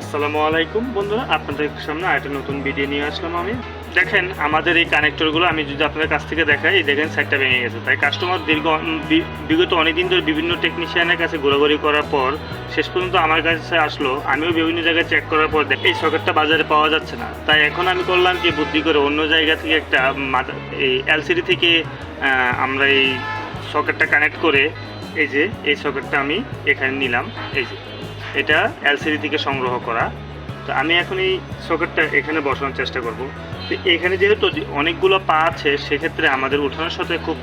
আসসালামু আলাইকুম বন্ধুরা, আপনাদের সামনে আরেকটা নতুন ভিডিও নিয়ে আসলাম আমি। দেখেন, আমাদের এই কানেক্টরগুলো আমি যদি আপনাদের কাছ থেকে দেখাই, এই দেখেন সাইডটা ভেঙে গেছে। তাই কাস্টমার দীর্ঘ বিগত অনেকদিন ধরে বিভিন্ন টেকনিশিয়ানের কাছে ঘোরাঘুরি করার পর, শেষ পর্যন্ত আমার কাছে আসলো। আমিও বিভিন্ন জায়গায় চেক করার পর দেখি, এই সকেটটা বাজারে পাওয়া যাচ্ছে না। তাই এখন আমি করলাম কি, বুদ্ধি করে অন্য জায়গা থেকে একটা এই এলসিডি থেকে আমরা এই সকেটটা কানেক্ট করে, এই যে, এই সকেটটা আমি এখানে নিলাম। এই যে। এটা এলসিডি থেকে সংগ্রহ করা। তো আমি এখন এই সকেটটা এখানে বসানোর চেষ্টা করব। তো এখানে যেহেতু অনেকগুলো পা আছে, সেক্ষেত্রে আমাদের উঠানোর সাথে খুব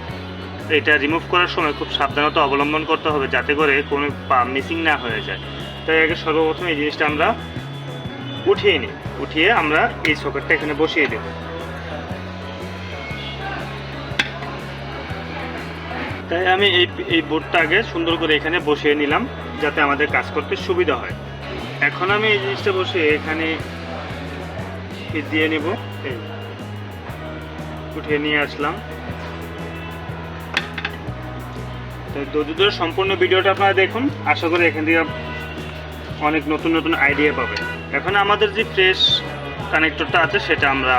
এটা রিমুভ করার সময় খুব সাবধানতা অবলম্বন করতে হবে যাতে করে কোনো পা মিসিং না হয়ে যায়। তাই আগে সর্বপ্রথম এই জিনিসটা আমরা উঠিয়ে নিই। উঠিয়ে আমরা এই সকেটটা এখানে বসিয়ে দেব। তাই আমি এই এই বোর্ডটা আগে সুন্দর করে এখানে বসিয়ে নিলাম, যাতে আমাদের কাজ করতে সুবিধা হয়। এখন আমি এই জিনিসটা বসে এখানে দিয়ে নেব, এই উঠিয়ে নিয়ে আসলাম। তো দুধের সম্পূর্ণ ভিডিওটা আপনারা দেখুন, আশা করি এখান থেকে অনেক নতুন নতুন আইডিয়া পাবেন। এখন আমাদের যে ফ্রেশ কানেক্টরটা আছে, সেটা আমরা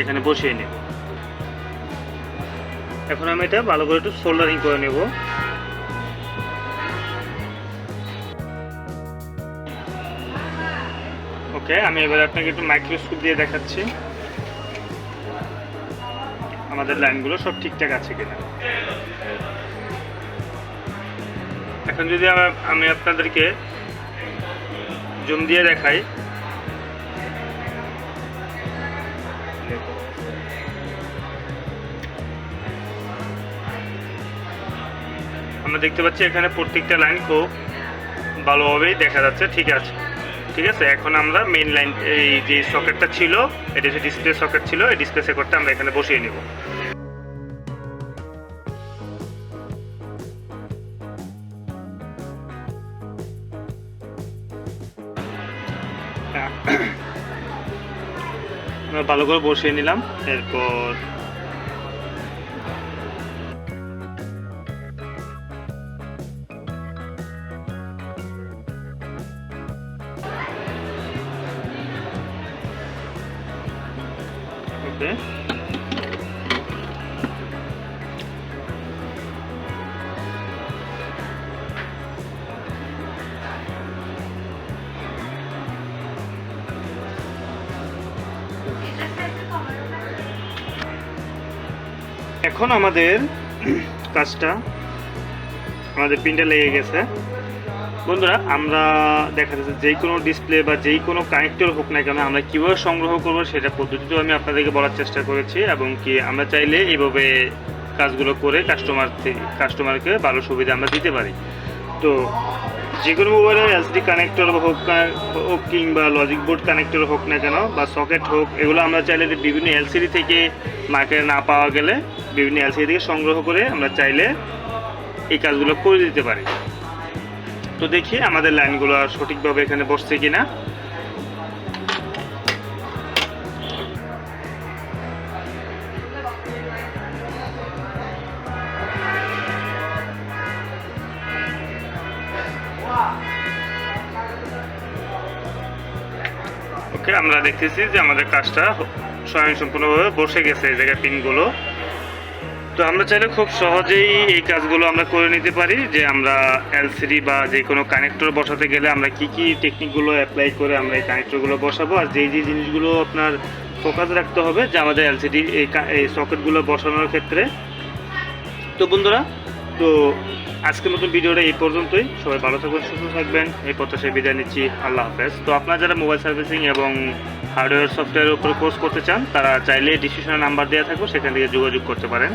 এখানে বসিয়ে নেব। এখন আমি এটা ভালো করে একটু সোল্ডারিং করে নেব। ওকে আমি এবার আপনাকে একটু মাইক্রোস্কোপ দিয়ে দেখাচ্ছি। আমাদের লাইনগুলো সব ঠিকঠাক আছে কিনা। এখন যদি আমি আপনাদেরকে জুম দিয়ে দেখাই। আমরা দেখতে পাচ্ছি এখানে প্রত্যেকটা লাইন খুব ভালোভাবেই দেখা যাচ্ছে, ঠিক আছে। ঠিক আছে, এখন আমরা মেন লাইন এই যে সকেটটা ছিল, এটা যে ডিসপ্লে সকেট ছিল, এই ডিসপ্লে সকেটটা আমরা এখানে বসিয়ে নেব। ভালো করে বসিয়ে নিলাম, এরপর ওকে এখন আমাদের কাজটা আমাদের পিনটা লেগে গেছে। বন্ধুরা, আমরা দেখা যাচ্ছে যে কোনো ডিসপ্লে বা যেই কোনো কানেক্টর হোক না কেন, আমরা কীভাবে সংগ্রহ করব সেটা পদ্ধতিতেও আমি আপনাদেরকে বলার চেষ্টা করেছি এবং কি আমরা চাইলে এইভাবে কাজগুলো করে কাস্টমার কাস্টমারকে ভালো সুবিধা আমরা দিতে পারি। তো যে কোনো মোবাইলের এসডি কানেক্টর হোক হোক কিংবা লজিক বোর্ড কানেক্টর হোক না কেন, বা সকেট হোক, এগুলো আমরা চাইলে বিভিন্ন এলসিডি থেকে মার্কেটে না পাওয়া গেলে, বিভিন্ন এলসিডি থেকে সংগ্রহ করে আমরা চাইলে এই কাজগুলো করে দিতে পারি। তো দেখি আমাদের লাইনগুলো সঠিকভাবে এখানে বসছে কিনা। ওকে আমরা দেখতেছি যে আমাদের কাজটা স্বয়ংসম্পূর্ণভাবে বসে গেছে এই জায়গায় পিনগুলো। তো আমরা চাইলে খুব সহজেই এই কাজগুলো আমরা করে নিতে পারি, যে আমরা এলসিডি বা যে কোনো কানেক্টর বসাতে গেলে আমরা কি কি টেকনিকগুলো অ্যাপ্লাই করে আমরা এই কানেক্টরগুলো বসাবো আর যেই যে জিনিসগুলো আপনার ফোকাস রাখতে হবে, যে আমাদের এলসিডি এই এই সকেটগুলো বসানোর ক্ষেত্রে। তো বন্ধুরা, তো আজকের মতন ভিডিওটা এই পর্যন্তই। সবাই ভালো থাকবেন সুস্থ থাকবেন। এই প্রত্যাশায় বিদায় নিচ্ছি। আল্লাহ হাফেজ। তো আপনারা যারা মোবাইল সার্ভিসিং এবং হার্ডওয়্যার সফটওয়্যারের উপরে কোর্স করতে চান, তারা চাইলে ডিসিশনের নাম্বার দেওয়া থাকবে, সেখান থেকে যোগাযোগ করতে পারেন।